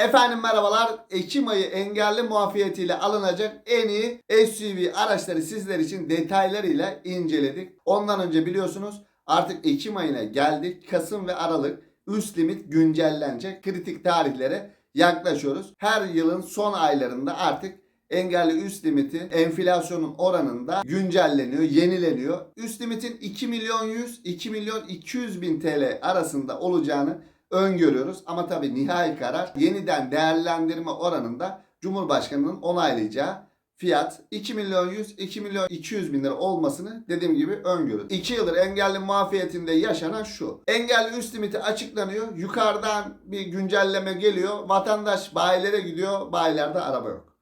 Efendim merhabalar. Ekim ayı engelli muafiyetiyle alınacak en iyi SUV araçları sizler için detaylarıyla inceledik. Ondan önce biliyorsunuz artık Ekim ayına geldik. Kasım ve Aralık üst limit güncellenecek. Kritik tarihlere yaklaşıyoruz. Her yılın son aylarında artık engelli üst limiti enflasyonun oranında güncelleniyor, yenileniyor. Üst limitin 2 milyon 100, 2 milyon 200 bin TL arasında olacağını öngörüyoruz. Ama tabii nihai karar yeniden değerlendirme oranında Cumhurbaşkanı'nın onaylayacağı fiyat 2 milyon 100, 2 milyon 200 bin lira olmasını dediğim gibi öngörüyoruz. 2 yıldır engelli muafiyetinde yaşanan şu. Engelli üst limiti açıklanıyor. Yukarıdan bir güncelleme geliyor. Vatandaş bayilere gidiyor. Bayilerde araba yok.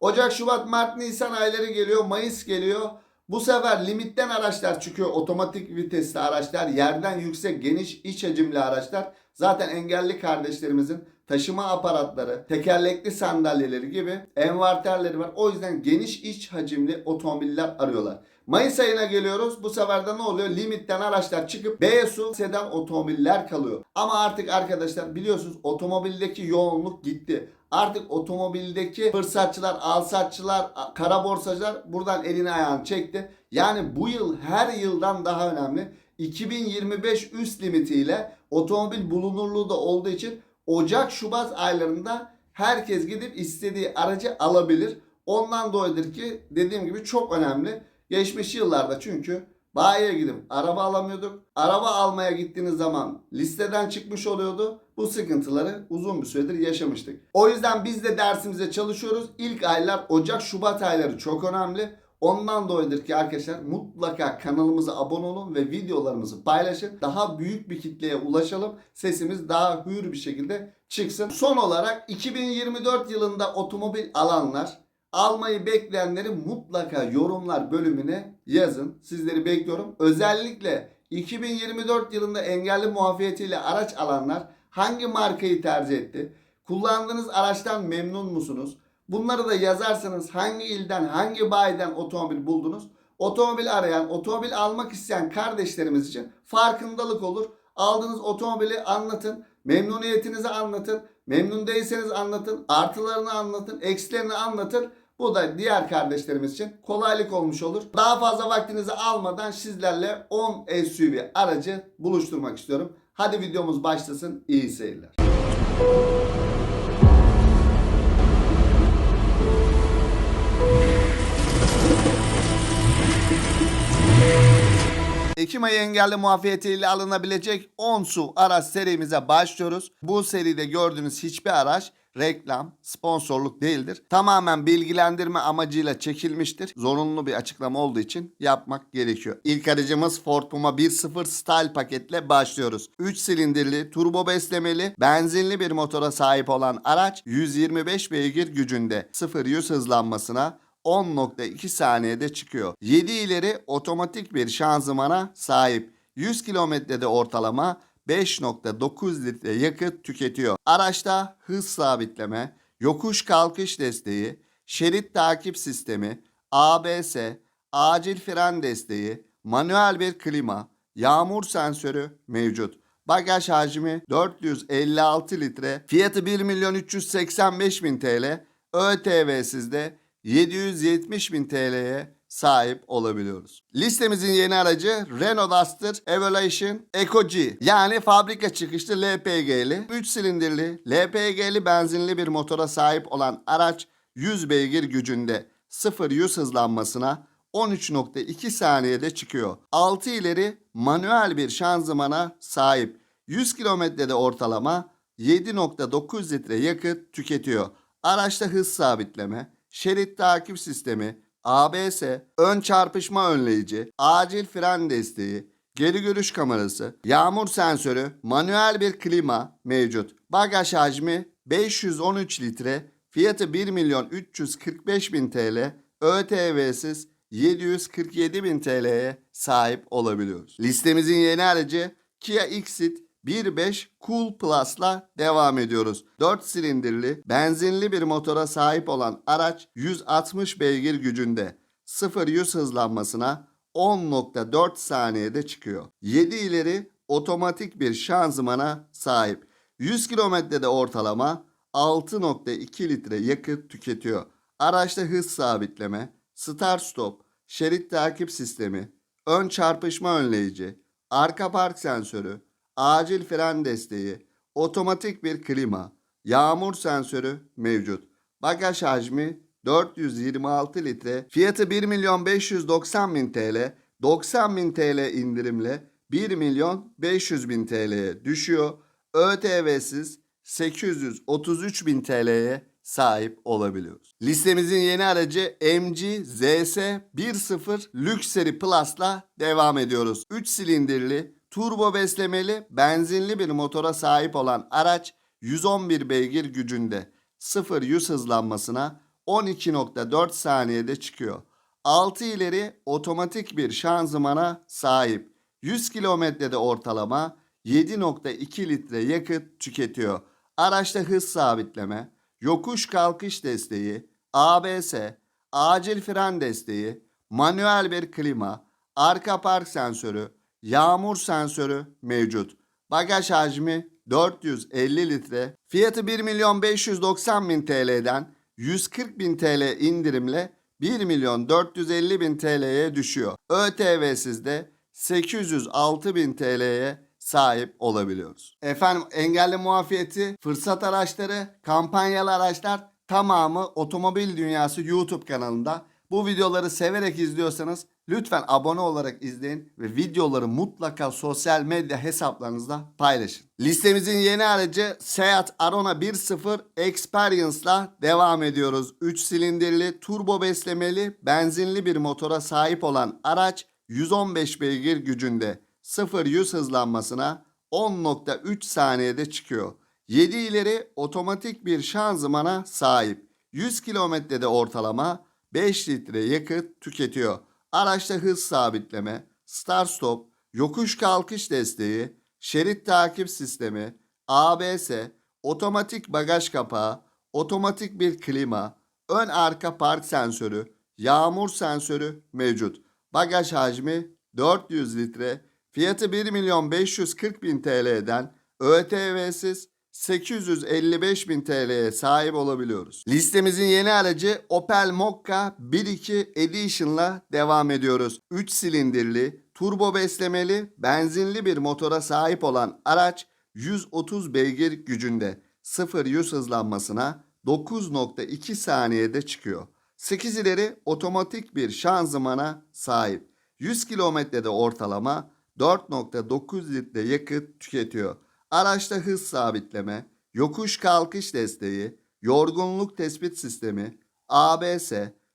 Ocak, Şubat, Mart, Nisan ayları geliyor. Mayıs geliyor. Bu sefer limitten araçlar çıkıyor. Otomatik vitesli araçlar, yerden yüksek geniş iç hacimli araçlar. Zaten engelli kardeşlerimizin taşıma aparatları, tekerlekli sandalyeleri gibi envarterleri var. O yüzden geniş iç hacimli otomobiller arıyorlar. Mayıs ayına geliyoruz. Bu sefer de ne oluyor? Limitten araçlar çıkıp B su sedan otomobiller kalıyor. Ama artık arkadaşlar biliyorsunuz otomobildeki yoğunluk gitti. Artık otomobildeki fırsatçılar, alsatçılar, kara borsacılar buradan elini ayağını çekti. Yani bu yıl her yıldan daha önemli. 2025 üst limitiyle otomobil bulunurluğu da olduğu için Ocak Şubat aylarında herkes gidip istediği aracı alabilir. Ondan dolayıdır ki dediğim gibi çok önemli. Geçmiş yıllarda çünkü bayiye gidip araba alamıyorduk. Araba almaya gittiğiniz zaman listeden çıkmış oluyordu. Bu sıkıntıları uzun bir süredir yaşamıştık. O yüzden biz de dersimize çalışıyoruz. İlk aylar Ocak Şubat ayları çok önemli. Ondan dolayıdır ki arkadaşlar mutlaka kanalımıza abone olun ve videolarımızı paylaşın. Daha büyük bir kitleye ulaşalım. Sesimiz daha hür bir şekilde çıksın. Son olarak 2024 yılında otomobil alanlar almayı bekleyenleri mutlaka yorumlar bölümüne yazın. Sizleri bekliyorum. Özellikle 2024 yılında engelli muafiyetiyle araç alanlar hangi markayı tercih etti? Kullandığınız araçtan memnun musunuz? Bunları da yazarsanız hangi ilden, hangi bayiden otomobil buldunuz? Otomobil arayan, otomobil almak isteyen kardeşlerimiz için farkındalık olur. Aldığınız otomobili anlatın, memnuniyetinizi anlatın, memnun değilseniz anlatın, artılarını anlatın, eksilerini anlatın. Bu da diğer kardeşlerimiz için kolaylık olmuş olur. Daha fazla vaktinizi almadan sizlerle 10 SUV aracı buluşturmak istiyorum. Hadi videomuz başlasın. İyi seyirler. Ekim ayı engelli muafiyetiyle alınabilecek 10 su araç serimize başlıyoruz. Bu seride gördüğünüz hiçbir araç reklam, sponsorluk değildir. Tamamen bilgilendirme amacıyla çekilmiştir. Zorunlu bir açıklama olduğu için yapmak gerekiyor. İlk aracımız Ford Puma 1.0 Style paketle başlıyoruz. 3 silindirli, turbo beslemeli, benzinli bir motora sahip olan araç 125 beygir gücünde 0-100 hızlanmasına 10.2 saniyede çıkıyor. 7 ileri otomatik bir şanzımana sahip. 100 kilometrede ortalama 5.9 litre yakıt tüketiyor. Araçta hız sabitleme, yokuş kalkış desteği, şerit takip sistemi, ABS, acil fren desteği, manuel bir klima, yağmur sensörü mevcut. Bagaj hacmi 456 litre, fiyatı 1 milyon 385 bin TL, ÖTV'siz de 770 bin TL'ye sahip olabiliyoruz. Listemizin yeni aracı Renault Duster Evolution Eco G yani fabrika çıkışlı LPG'li 3 silindirli LPG'li benzinli bir motora sahip olan araç 100 beygir gücünde 0-100 hızlanmasına 13.2 saniyede çıkıyor. 6 ileri manuel bir şanzımana sahip. 100 kilometrede ortalama 7.9 litre yakıt tüketiyor. Araçta hız sabitleme, şerit takip sistemi, ABS, ön çarpışma önleyici, acil fren desteği, geri görüş kamerası, yağmur sensörü, manuel bir klima mevcut. Bagaj hacmi 513 litre, fiyatı 1 milyon 345 bin TL, ÖTV'siz 747 bin TL'ye sahip olabiliyoruz. Listemizin yeni aracı Kia Xit 1.5 Cool Plus'la devam ediyoruz. 4 silindirli, benzinli bir motora sahip olan araç 160 beygir gücünde 0-100 hızlanmasına 10.4 saniyede çıkıyor. 7 ileri otomatik bir şanzımana sahip. 100 kilometrede ortalama 6.2 litre yakıt tüketiyor. Araçta hız sabitleme, start stop, şerit takip sistemi, ön çarpışma önleyici, arka park sensörü, acil fren desteği, otomatik bir klima, yağmur sensörü mevcut. Bagaj hacmi 426 litre, fiyatı 1 milyon 590 bin TL, 90 bin TL indirimle 1 milyon 500 bin TL'ye düşüyor. ÖTV'siz 833 bin TL'ye sahip olabiliyoruz. Listemizin yeni aracı MG ZS 1.0 Lux Seri Plus'la devam ediyoruz. 3 silindirli, turbo beslemeli, benzinli bir motora sahip olan araç 111 beygir gücünde 0-100 hızlanmasına 12.4 saniyede çıkıyor. 6 ileri otomatik bir şanzımana sahip. 100 kilometrede ortalama 7.2 litre yakıt tüketiyor. Araçta hız sabitleme, yokuş kalkış desteği, ABS, acil fren desteği, manuel bir klima, arka park sensörü, yağmur sensörü mevcut. Bagaj hacmi 450 litre. Fiyatı 1 milyon 590 bin TL'den 140 bin TL indirimle 1 milyon 450 bin TL'ye düşüyor. ÖTV'siz de 806 bin TL'ye sahip olabiliyoruz. Efendim engelli muafiyeti, fırsat araçları, kampanyalı araçlar tamamı Otomobil Dünyası YouTube kanalında. Bu videoları severek izliyorsanız lütfen abone olarak izleyin ve videoları mutlaka sosyal medya hesaplarınızda paylaşın. Listemizin yeni aracı Seat Arona 1.0 Experience'la devam ediyoruz. 3 silindirli, turbo beslemeli, benzinli bir motora sahip olan araç 115 beygir gücünde 0-100 hızlanmasına 10.3 saniyede çıkıyor. 7 ileri otomatik bir şanzımana sahip. 100 kilometrede ortalama 5 litre yakıt tüketiyor. Araçta hız sabitleme, start stop, yokuş kalkış desteği, şerit takip sistemi, ABS, otomatik bagaj kapağı, otomatik bir klima, ön arka park sensörü, yağmur sensörü mevcut. Bagaj hacmi 400 litre, fiyatı 1 milyon 540 bin TL'den ÖTV'siz 855 bin TL'ye sahip olabiliyoruz. Listemizin yeni aracı Opel Mokka 1.2 Edition'la devam ediyoruz. 3 silindirli, turbo beslemeli, benzinli bir motora sahip olan araç 130 beygir gücünde 0-100 hızlanmasına 9.2 saniyede çıkıyor. 8 ileri otomatik bir şanzımana sahip. 100 kilometrede ortalama 4.9 litre yakıt tüketiyor. Araçta hız sabitleme, yokuş kalkış desteği, yorgunluk tespit sistemi, ABS,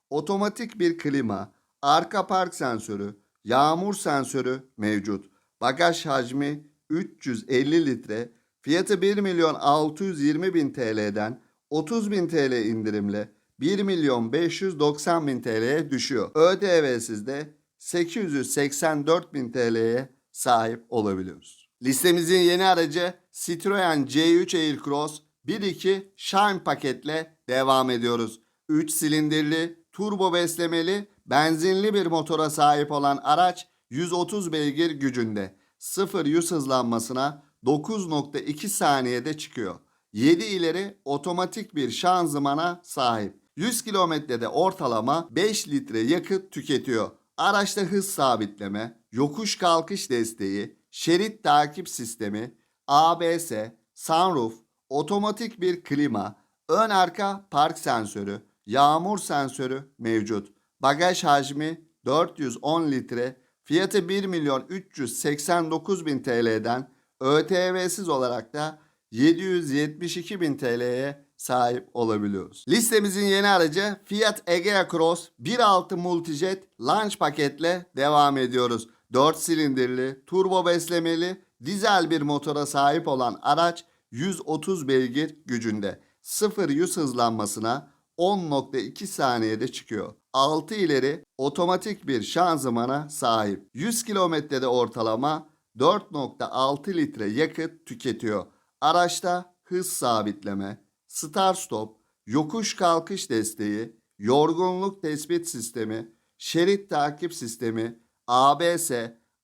otomatik bir klima, arka park sensörü, yağmur sensörü mevcut. Bagaj hacmi 350 litre, fiyatı 1 milyon 620 bin TL'den 30 bin TL indirimle 1 milyon 590 bin TL'ye düşüyor. ÖTV'siz de 884 bin TL'ye sahip olabiliyoruz. Listemizin yeni aracı Citroen C3 Aircross 1.2 Shine paketle devam ediyoruz. 3 silindirli, turbo beslemeli, benzinli bir motora sahip olan araç 130 beygir gücünde 0-100 hızlanmasına 9.2 saniyede çıkıyor. 7 ileri otomatik bir şanzımana sahip. 100 kilometrede ortalama 5 litre yakıt tüketiyor. Araçta hız sabitleme, yokuş kalkış desteği, şerit takip sistemi, ABS, sunroof, otomatik bir klima, ön arka park sensörü, yağmur sensörü mevcut. Bagaj hacmi 410 litre, fiyatı 1 milyon 389 bin TL'den ÖTV'siz olarak da 772 bin TL'ye sahip olabiliyoruz. Listemizin yeni aracı Fiat Egea Cross 1.6 Multijet Launch paketle devam ediyoruz. 4 silindirli, turbo beslemeli, dizel bir motora sahip olan araç 130 beygir gücünde. 0-100 hızlanmasına 10.2 saniyede çıkıyor. 6 ileri otomatik bir şanzımana sahip. 100 kilometrede ortalama 4.6 litre yakıt tüketiyor. Araçta hız sabitleme, start stop, yokuş kalkış desteği, yorgunluk tespit sistemi, şerit takip sistemi, ABS,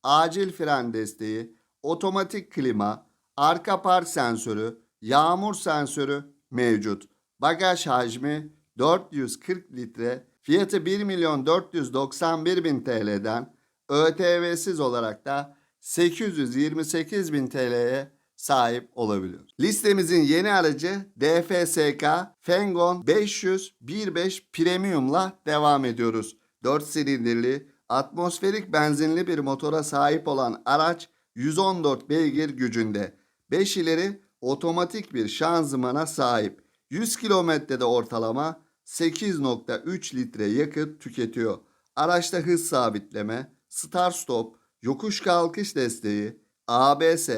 acil fren desteği, otomatik klima, arka park sensörü, yağmur sensörü mevcut. Bagaj hacmi 440 litre. Fiyatı 1 milyon 491 bin TL'den ÖTV'siz olarak da 828 bin TL'ye sahip olabiliyor. Listemizin yeni aracı DFSK Fengon 500 1.5 Premium'la devam ediyoruz. 4 silindirli atmosferik benzinli bir motora sahip olan araç 114 beygir gücünde. 5 ileri otomatik bir şanzımana sahip. 100 kilometrede ortalama 8.3 litre yakıt tüketiyor. Araçta hız sabitleme, start stop, yokuş kalkış desteği, ABS,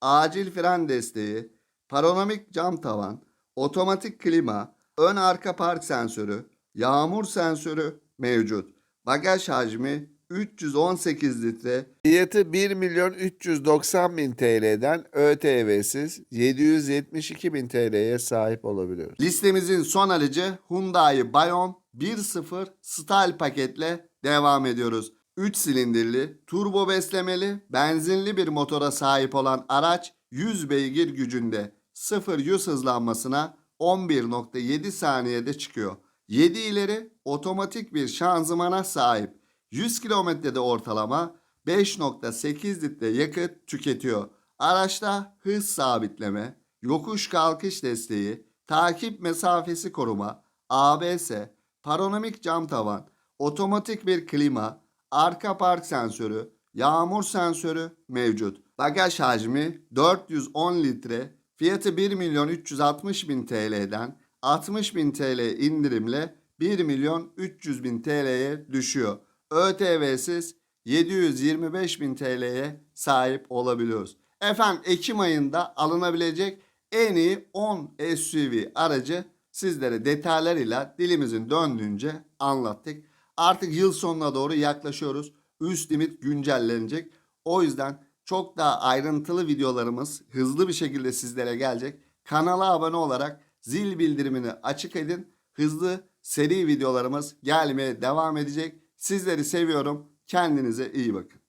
acil fren desteği, panoramik cam tavan, otomatik klima, ön arka park sensörü, yağmur sensörü mevcut. Bagaj hacmi 318 litre. Fiyatı 1 milyon 390 bin TL'den ÖTV'siz 772 bin TL'ye sahip olabiliyoruz. Listemizin son aracı Hyundai Bayon 1.0 Style paketle devam ediyoruz. 3 silindirli, turbo beslemeli, benzinli bir motora sahip olan araç 100 beygir gücünde 0-100 hızlanmasına 11.7 saniyede çıkıyor. 7 ileri otomatik bir şanzımana sahip. 100 kilometrede ortalama 5.8 litre yakıt tüketiyor. Araçta hız sabitleme, yokuş kalkış desteği, takip mesafesi koruma, ABS, panoramik cam tavan, otomatik bir klima, arka park sensörü, yağmur sensörü mevcut. Bagaj hacmi 410 litre, fiyatı 1 milyon 360 bin TL'den 60 bin TL indirimle 1 milyon 300 bin TL'ye düşüyor. ÖTV'siz 725 bin TL'ye sahip olabiliyoruz. Efendim Ekim ayında alınabilecek en iyi 10 SUV aracı sizlere detaylarıyla dilimizin döndüğünce anlattık. Artık yıl sonuna doğru yaklaşıyoruz. Üst limit güncellenecek. O yüzden çok daha ayrıntılı videolarımız hızlı bir şekilde sizlere gelecek. Kanala abone olarak zil bildirimini açık edin. Hızlı seri videolarımız gelmeye devam edecek. Sizleri seviyorum. Kendinize iyi bakın.